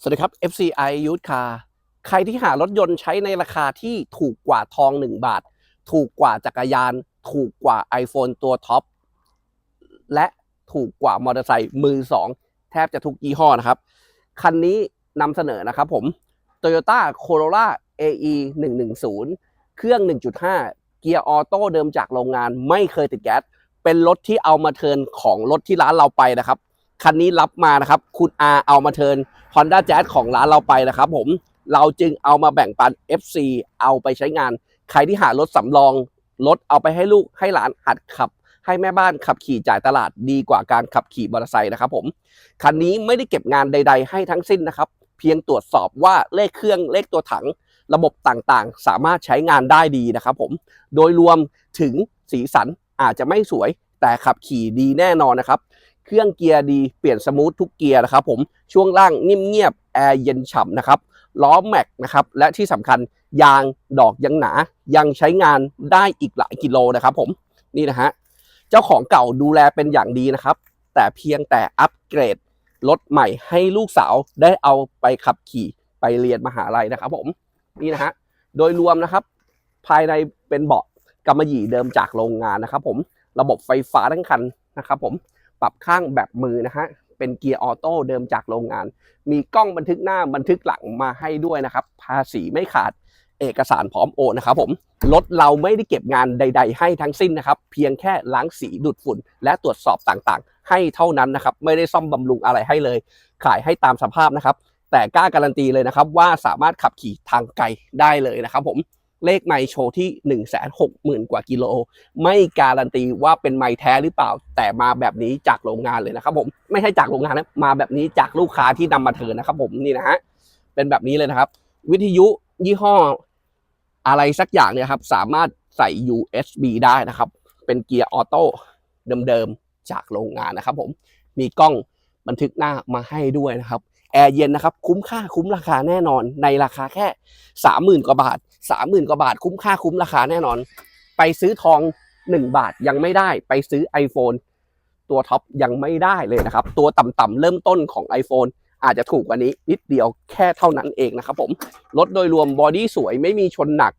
สวัสดีครับ FCI Youth Car ใครที่หารถยนต์ใช้ในราคาที่ถูกกว่าทอง 1 บาท ถูกกว่าจักรยาน ถูกกว่า iPhone ตัวท็อป และถูกกว่ามอเตอร์ไซค์มือ 2 แทบจะทุกยี่ห้อนะครับ คันนี้นำเสนอนะครับผม Toyota Corolla AE 110 เครื่อง 1.5 เกียร์ออโต้เดิมจากโรงงานไม่เคยติดแก๊ส เป็นรถที่เอามาเทินของรถที่ร้านเราไปนะครับ คันนี้รับมานะครับ คุณอาเอามาเทิร์น Honda Jazz ของร้านเราไปนะครับผมเราจึงเอามาแบ่งปัน FC เอาไปใช้งาน ใครที่หารถสำรองรถเอาไปให้ลูกให้หลานหัดขับ ให้แม่บ้านขับขี่จ่ายตลาดดีกว่าการขับขี่มอเตอร์ไซค์นะครับผมคันนี้ไม่ได้เก็บงานใด ๆ ให้ทั้งสิ้นนะครับ เพียงตรวจสอบว่าเลขเครื่องเลขตัวถัง ระบบต่างๆ สามารถใช้งานได้ดีนะครับผมโดยรวมถึงสีสันอาจจะไม่สวยแต่ขับขี่ดีแน่นอนนะครับ เครื่องเกียร์ดีเปลี่ยนสมูททุกเกียร์นะครับผมช่วงล่างนิ่มเงียบแอร์เย็นฉ่ำนะครับล้อแม็กนะครับและที่สำคัญยางดอกยังหนา ยังใช้งานได้อีกหลายกิโลนะครับผมนี่นะฮะเจ้าของเก่าดูแลเป็นอย่างดีนะครับ แต่เพียงแต่อัปเกรดรถใหม่ให้ลูกสาวได้เอาไปขับขี่ไปเรียนมหาลัยนะครับผมนี่นะฮะโดยรวมนะครับ ภายในเป็นเบาะกำมะหยี่เดิมจากโรงงานนะครับ ผมระบบไฟฟ้าทั้งคันนะครับ ผม ปรับข้างแบบมือนะฮะเป็นเกียร์ออโต้เดิมจากโรงงาน มีกล้องบันทึกหน้าบันทึกหลังมาให้ด้วยนะครับ ภาษีไม่ขาดเอกสารพร้อมโอนนะครับผมรถเราไม่ได้เก็บงานใด ๆ ให้ทั้งสิ้นนะครับ เพียงแค่ล้างสีดูดฝุ่น และตรวจสอบต่างๆ ให้เท่านั้นนะครับ ไม่ได้ซ่อมบำรุงอะไรให้เลย ขายให้ตามสภาพนะครับ แต่กล้าการันตีเลยนะครับว่าสามารถขับขี่ทางไกลได้เลยนะครับผม เลขไมโชว์ที่ 1 6 0 0 0 0 กว่ากิโล ไม่การันตีว่าเป็นไม้แท้หรือเปล่า แต่มาแบบนี้จากโรงงานเลยนะครับผมไม่ใช่จากโรงงานนะมาแบบนี้จากลูกค้าที่นำมาเทินนะครับผมนี่นะฮะเป็นแบบนี้เลยนะครับ วิทยุยี่ห้ออะไรสักอย่างเนี่ยครับสามารถใส่ USB ได้นะครับ เป็นเกียร์ออโต้เดิมๆจากโรงงานนะครับผมมีกล้องบันทึกหน้ามาให้ด้วยนะครับแอร์เย็นนะครับ คุ้มค่าคุ้มราคาแน่นอนในราคาแค่สามหมื่นกว่าบาท สามหมื่นกว่าบาทคุ้มค่าคุ้มราคาแน่นอน ไปซื้อทอง 1 บาทยังไม่ได้ ไปซื้อ iPhone ตัวท็อปยังไม่ได้เลยนะครับ ตัวต่ำๆเริ่มต้นของ iPhone อาจจะถูกกว่านี้นิดเดียวแค่เท่านั้นเองนะครับผมรถโดยรวมบอดี้สวยไม่มีชนหนัก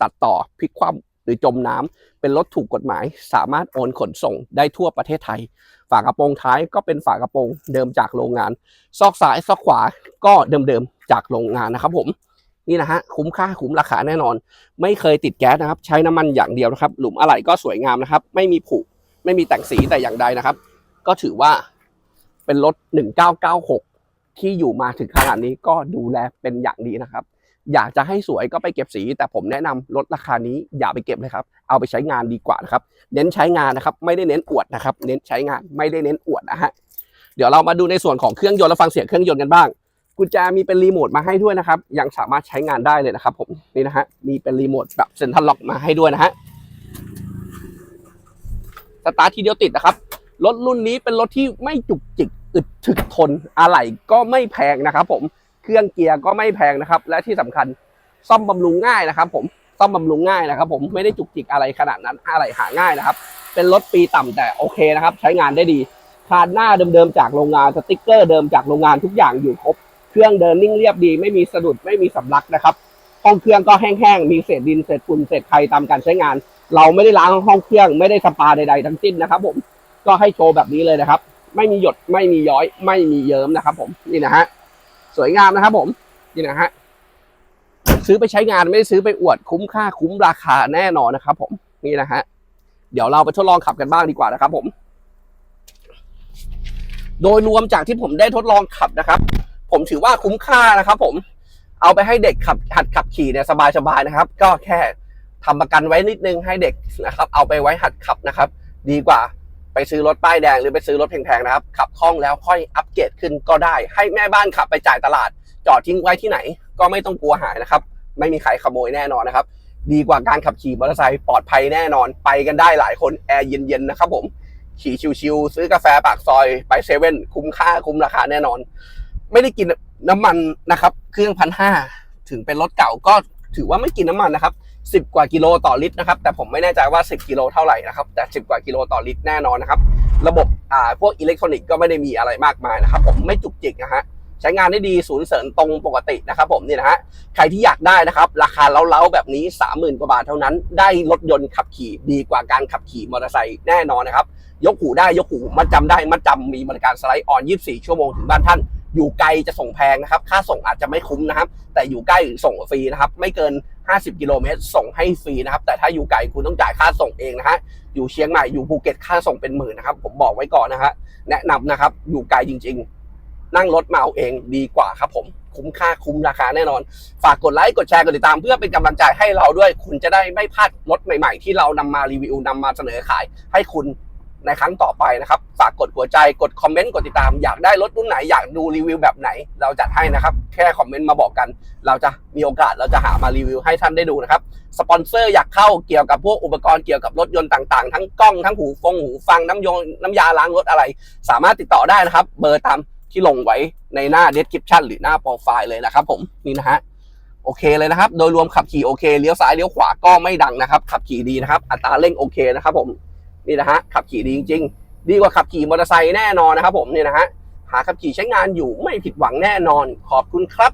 ตัดต่อพลิกคว่ำหรือจมน้ำเป็นรถถูกกฎหมาย สามารถโอนขนส่งได้ทั่วประเทศไทย ฝากระโปรงท้ายก็เป็นฝากระโปรงเดิมจากโรงงาน ซอกซ้ายซอกขวาก็เดิมๆจากโรงงานนะครับผม นี่นะฮะคุ้มค่าคุ้มราคาแน่นอน ไม่เคยติดแก๊สนะครับ ใช้น้ำมันอย่างเดียวนะครับ หลุมอะไหล่ก็สวยงามนะครับ ไม่มีผุไม่มีแต่งสีแต่อย่างใดนะครับ ก็ถือว่าเป็นรถ 1996 ที่อยู่มาถึงขนาดนี้ก็ดูแลเป็นอย่างดีนะครับ อยากจะให้สวยก็ไปเก็บสี แต่ผมแนะนำรถราคานี้อย่าไปเก็บเลยครับ เอาไปใช้งานดีกว่านะครับ เน้นใช้งานนะครับ ไม่ได้เน้นอวดนะครับ เน้นใช้งานไม่ได้เน้นอวดนะฮะเดี๋ยวเรามาดูในส่วนของเครื่องยนต์และฟังเสียงเครื่องยนต์กันบ้าง กุญแจมีเป็นรีโมทมาให้ด้วยนะครับ ยังสามารถใช้งานได้เลยนะครับ ผมนี่นะฮะมีเป็นรีโมทแบบเซ็นทรัลล็อกมาให้ด้วยนะฮะสตาร์ททีเดียวติดนะครับรถรุ่นนี้เป็นรถที่ไม่จุกจิกอึดถึกทนอะไหล่ก็ไม่แพงนะครับ ผมเครื่องเกียร์ก็ไม่แพงนะครับ และที่สำคัญซ่อมบำรุงง่ายนะครับ ผมซ่อมบำรุงง่ายนะครับ ผมไม่ได้จุกจิกอะไรขนาดนั้นอะไหล่หาง่ายนะครับ เป็นรถปีต่ำแต่โอเคนะครับ ใช้งานได้ดีคานหน้าเดิมๆจากโรงงานสติ๊กเกอร์เดิมจากโรงงานทุกอย่างอยู่ครบ เครื่องเดินนิ่งเรียบดี ไม่มีสะดุดไม่มีสำลักนะครับ ห้องเครื่องก็แห้งๆ มีเศษดินเศษฝุ่นเศษไข่ตามการใช้งาน เราไม่ได้ล้างห้องเครื่องไม่ได้สปาใดๆทั้งสิ้นนะครับ ผมก็ให้โชว์แบบนี้เลยนะครับ ไม่มีหยดไม่มีย้อย ไม่มีเยิ้มนะครับ ผมนี่นะฮะสวยงามนะครับ ผมนี่นะฮะซื้อไปใช้งานไม่ได้ซื้อไปอวดคุ้มค่าคุ้มราคาแน่นอนนะครับ ผมนี่นะฮะเดี๋ยวเราไปทดลองขับกันบ้างดีกว่านะครับ ผม โดยรวมจากที่ผมได้ทดลองขับนะครับ ผมถือว่าคุ้มค่านะครับผมเอาไปให้เด็กขับหัดขับขี่เนี่ยสบายๆนะครับ ก็แค่ทำประกันไว้นิดนึงให้เด็กนะครับ เอาไปไว้หัดขับนะครับ ดีกว่าไปซื้อรถป้ายแดงหรือไปซื้อรถแพงๆนะครับ ขับคล่องแล้วค่อยอัปเกรดขึ้นก็ได้ ให้แม่บ้านขับไปจ่ายตลาด จอดทิ้งไว้ที่ไหน ก็ไม่ต้องกลัวหายนะครับ ไม่มีใครขโมยแน่นอนนะครับ ดีกว่าการขับขี่มอเตอร์ไซค์ปลอดภัยแน่นอน ไปกันได้หลายคนแอร์เย็นๆนะครับผมขี่ชิวๆซื้อกาแฟปากซอยไปเซเว่นคุ้มค่าคุ้มราคาแน่นอน ไม่ได้กินน้ำมันนะครับ เครื่องพันห้าถึงเป็นรถเก่าก็ถือว่าไม่กินน้ำมันนะครับสิบกว่ากิโลต่อลิตรนะครับ แต่ผมไม่แน่ใจว่า 10 กิโลเท่าไหร่นะครับ แต่ 10 กว่ากิโลต่อลิตรแน่นอนนะครับ ระบบอ่าพวกอิเล็กทรอนิกส์ก็ไม่ได้มีอะไรมากมายนะครับ ผมไม่จุกจิกนะฮะใช้ช้งานได้ดีศูนย์เสริญตรงปกตินะครับผมนี่นะฮะใครที่อยากได้นะครับ ราคาเล้าๆแบบนี้ 30,000 กว่าบาทเท่านั้น ได้รถยนต์ขับขี่ดีกว่าการขับขี่มอเตอร์ไซค์แน่นอนนะครับ ยกหูได้ยกหูมัดจำได้มัดจำมีบริการสไลด์ออน 24 ชั่วโมงถึงบ้านท่าน อยู่ไกลจะส่งแพงนะครับ ค่าส่งอาจจะไม่คุ้มนะครับ แต่อยู่ใกล้ส่งฟรีนะครับ ไม่เกิน 50 กิโลเมตรส่งให้ฟรีนะครับ แต่ถ้าอยู่ไกลคุณต้องจ่ายค่าส่งเองนะฮะ อยู่เชียงใหม่ อยู่ภูเก็ตค่าส่งเป็นหมื่นนะครับ ผมบอกไว้ก่อนนะฮะ แนะนำนะครับ อยู่ไกลจริง ๆ นั่งรถมาเอาเองดีกว่าครับผม คุ้มค่าคุ้มราคาแน่นอน ฝากกดไลค์ กดแชร์ กดติดตามเพื่อเป็นกำลังใจให้เราด้วย คุณจะได้ไม่พลาดรถใหม่ ๆ ที่เรานำมารีวิวนำมาเสนอขายให้คุณ ในครั้งต่อไปนะครับ ฝากกดหัวใจกดคอมเมนต์กดติดตาม อยากได้รถรุ่นไหนอยากดูรีวิวแบบไหน เราจัดให้นะครับ แค่คอมเมนต์มาบอกกัน เราจะมีโอกาสเราจะหามารีวิวให้ท่านได้ดูนะครับสปอนเซอร์อยากเข้าเกี่ยวกับพวกอุปกรณ์เกี่ยวกับรถยนต์ต่างๆ ทั้งกล้องทั้งหูฟงหูฟังน้ำยงน้ำยาล้างรถอะไร สามารถติดต่อได้นะครับ เบอร์ตามที่ลงไว้ในหน้า description หรือหน้าโปรไฟล์เลยนะครับ ผมนี่นะฮะโอเคเลยนะครับ โดยรวมขับขี่โอเค เลี้ยวซ้ายเลี้ยวขวาก็ไม่ดังนะครับ ขับขี่ดีนะครับ อัตราเร่งโอเคนะครับผม นี่นะฮะขับขี่ดีจริง ๆ ดีกว่าขับขี่มอเตอร์ไซค์แน่นอนนะครับผมนี่นะฮะหาขับขี่ใช้งานอยู่ไม่ผิดหวังแน่นอนขอบคุณครับ